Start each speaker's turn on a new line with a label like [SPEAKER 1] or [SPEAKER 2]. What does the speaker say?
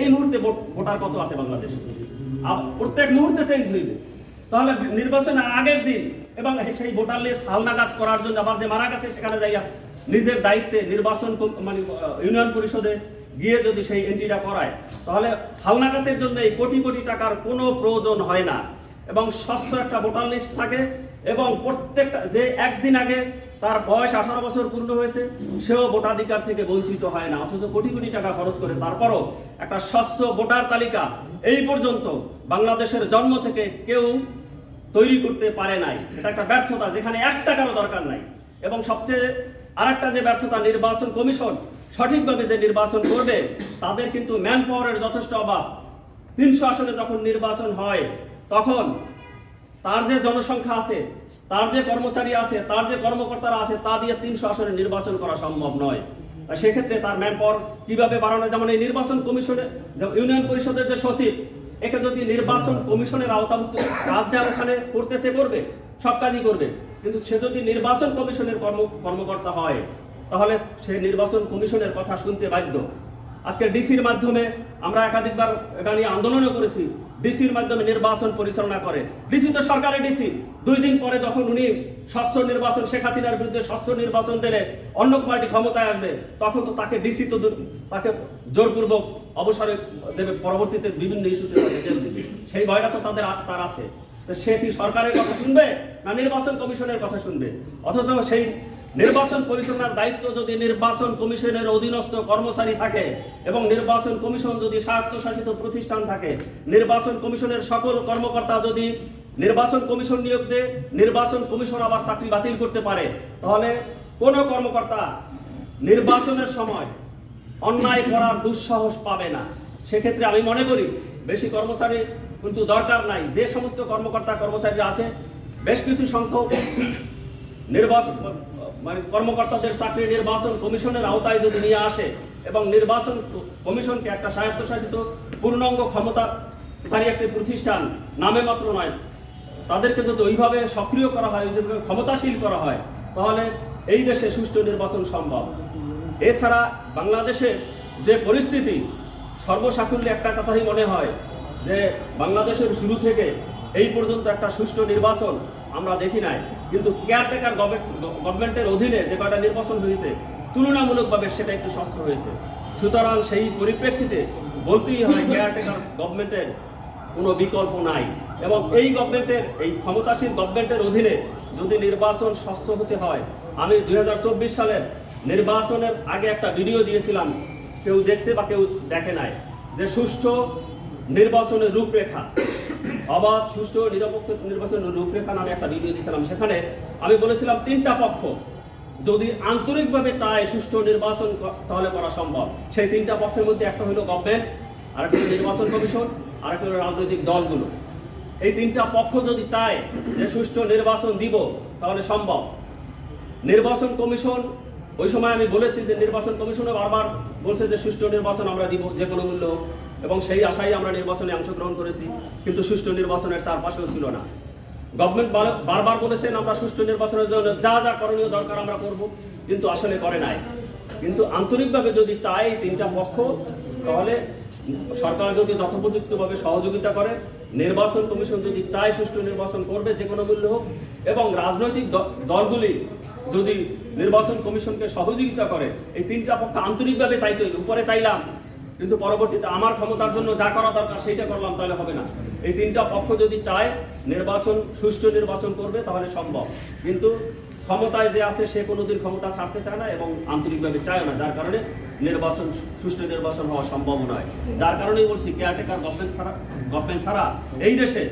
[SPEAKER 1] এই মুহূর্তে ভোটার কত আছে বাংলাদেশে? প্রত্যেক মুহূর্তে চেঞ্জ হইবে। তাহলে নির্বাচনের আগের দিন এবং সেই ভোটার লিস্ট হালনাগাদ করার জন্য আবার যে মারা গেছে সেখানে যাইয়া নিজের দায়িত্বে নির্বাচন মানে ইউনিয়ন পরিষদে গিয়ে যদি সেই এন্ট্রিটা করায়, তাহলে হালনাগাতের জন্য এই কোটি কোটি টাকার কোনো প্রয়োজন হয় না। এবং স্বচ্ছ একটা ভোটার লিস্ট থাকে এবং প্রত্যেকটা, যে একদিন আগে তার বয়স আঠারো বছর পূর্ণ হয়েছে, সেও ভোটাধিকার থেকে বঞ্চিত হয় না, অথচ কোটি কোটি টাকা খরচ করে। তারপরও একটা স্বচ্ছ ভোটার তালিকা এই পর্যন্ত বাংলাদেশের জন্ম থেকে কেউ তৈরি করতে পারে নাই। এটা একটা ব্যর্থতা যেখানে এক টাকারও দরকার নাই। এবং সবচেয়ে আরেকটা যে ব্যর্থতা, নির্বাচন কমিশন সঠিকভাবে যে নির্বাচন করবে, তাদের কিন্তু ম্যান পাওয়ারের যথেষ্ট অভাব। তিনশো আসনে যখন নির্বাচন হয়, তখন তার যে জনসংখ্যা আছে তার যে কর্মচারী আছে, তার যে কর্মকর্তারা আছে, তা দিয়ে তিনশো আসনে নির্বাচন করা সম্ভব নয়। সেক্ষেত্রে তার ম্যান পাওয়ার কীভাবে বাড়ানো যেমন এই নির্বাচন কমিশনে ইউনিয়ন পরিষদের যে সচিব, একে যদি নির্বাচন কমিশনের আওতাভুক্ত কাজ যা ওখানে করতেছে করবে, সব কাজই করবে। কিন্তু সে যদি নির্বাচন কমিশনের কর্ম কর্মকর্তা হয়, তাহলে সে নির্বাচন কমিশনের কথা শুনতে বাধ্য। আজকে ডিসির মাধ্যমে আমরা একাধিকবার এটা নিয়ে আন্দোলনও করেছি। ডিসির মাধ্যমে নির্বাচন পরিচালনা করে ডিসি তো সরকারের ডিসি দুই দিন পরে যখন উনি স্বচ্ছ নির্বাচন, শেখ হাসিনার বিরুদ্ধে স্বচ্ছ নির্বাচন দিলে অন্য পার্টি ক্ষমতায় আসবে, তখন তো তাকে ডিসি তো তাকে জোরপূর্বক অবসরে দেবে। পরবর্তীতে বিভিন্ন ইস্যুতে সেই ভয়টা তো তাদের তার আছে। সে কি সরকারের কথা শুনবে না নির্বাচন কমিশনের কথা শুনবে? অথচ সেই নির্বাচন পরিচালনার দায়িত্ব যদি নির্বাচন কমিশনের অধীনস্থ কর্মচারী থাকে এবং নির্বাচন কমিশন যদি স্বায়ত্তশাসিত প্রতিষ্ঠান থাকে, নির্বাচন কমিশনের সকল কর্মকর্তা যদি নির্বাচন কমিশন নিয়োগ দেয়, নির্বাচন কমিশন আবার চাকরি বাতিল করতে পারে, তাহলে কোনো কর্মকর্তা নির্বাচনের সময় অন্যায় করার দুঃসাহস পাবে না। সেক্ষেত্রে আমি মনে করি, বেশি কর্মচারী কিন্তু দরকার নাই। যে সমস্ত কর্মকর্তা কর্মচারী আছে, বেশ কিছু সংখ্যক নির্বাচন মানে কর্মকর্তাদের চাকরি নির্বাচন কমিশনের আওতায় যদি নিয়ে আসে এবং নির্বাচন কমিশনকে একটা স্বায়ত্তশাসিত পূর্ণাঙ্গ ক্ষমতাধারী একটি প্রতিষ্ঠান নামে মাত্র নয়, তাদেরকে যদি ওইভাবে সক্রিয় করা হয়, ওইভাবে ক্ষমতাশীল করা হয়, তাহলে এই দেশে সুষ্ঠু নির্বাচন সম্ভব। এছাড়া বাংলাদেশের যে পরিস্থিতি, সর্বসাকুল্যে একটা কথাই মনে হয় যে বাংলাদেশের শুরু থেকে এই পর্যন্ত একটা সুষ্ঠু নির্বাচন আমরা দেখি নাই। কিন্তু কেয়ারটেকার গভর্নমেন্টের অধীনে যে কয়টা নির্বাচন হয়েছে, তুলনামূলকভাবে সেটা একটু স্বচ্ছ হয়েছে। সুতরাং সেই পরিপ্রেক্ষিতে বলতেই হয় কেয়ারটেকার গভর্নমেন্টের কোনো বিকল্প নাই। এবং এই গভর্নমেন্টের এই ক্ষমতাসীন গভর্নমেন্টের অধীনে যদি নির্বাচন স্বচ্ছ হতে হয়, আমি দুই হাজার চব্বিশ সালের নির্বাচনের আগে একটা ভিডিও দিয়েছিলাম, কেউ দেখছে বা কেউ দেখে নাই। যে সুষ্ঠু নির্বাচনের রূপরেখা। অবাধ, সুষ্ঠু, নিরপেক্ষ নির্বাচনের রূপরেখা নামে একটা ভিডিও দিয়েছিলাম। সেখানে আমি বলেছিলাম, তিনটা পক্ষ যদি আন্তরিকভাবে চায় সুষ্ঠু নির্বাচন তাহলে করা সম্ভব। সেই তিনটা পক্ষের মধ্যে একটা হলো গভর্নমেন্ট আর একটা হলো নির্বাচন কমিশন আর একটা হলো রাজনৈতিক দলগুলো। এই তিনটা পক্ষ যদি চায় যে সুষ্ঠু নির্বাচন দিব, তাহলে সম্ভব। নির্বাচন কমিশন, ওই সময় আমি বলেছি যে নির্বাচন কমিশনও বারবার বলছে যে সুষ্ঠু নির্বাচন আমরা দিব, যে কোনো মূল্য। এবং সেই আশায় আমরা নির্বাচনে অংশগ্রহণ করেছি, কিন্তু সুষ্ঠু নির্বাচনের চারপাশেও ছিল না। গভর্নমেন্ট বারবার বলেছেন, আমরা সুষ্ঠু নির্বাচনের জন্য যা যা করণীয় দরকার আমরা করব কিন্তু আসলে করে নাই। কিন্তু আন্তরিকভাবে যদি চায় তিনটা পক্ষ, তাহলে সরকার যদি যথোপযুক্তভাবে সহযোগিতা করে, নির্বাচন কমিশন যদি চায় সুষ্ঠু নির্বাচন করবে, যে কোনো মূল্য হোক, এবং রাজনৈতিক দলগুলি যদি নির্বাচন কমিশনকে সহযোগিতা করে, এই তিনটা পক্ষ আন্তরিকভাবে চাইতে, উপরে চাইলাম। কিন্তু পরবর্তীতে আমার ক্ষমতার জন্য যা করা দরকার সেইটা করলাম, তাহলে হবে না। এই তিনটা পক্ষ যদি চায় নির্বাচন, সুষ্ঠু নির্বাচন করবে, তাহলে সম্ভব। কিন্তু ক্ষমতায় যে আছে, সে কোনোদিন ক্ষমতা ছাড়তে চায় না এবং আন্তরিকভাবে চায় না। যার কারণে নির্বাচন, সুষ্ঠু নির্বাচন হওয়া সম্ভব নয় যার কারণেই বলছি কেয়ারটেকার গভর্নমেন্ট ছাড়া গভর্নমেন্ট ছাড়া এই দেশে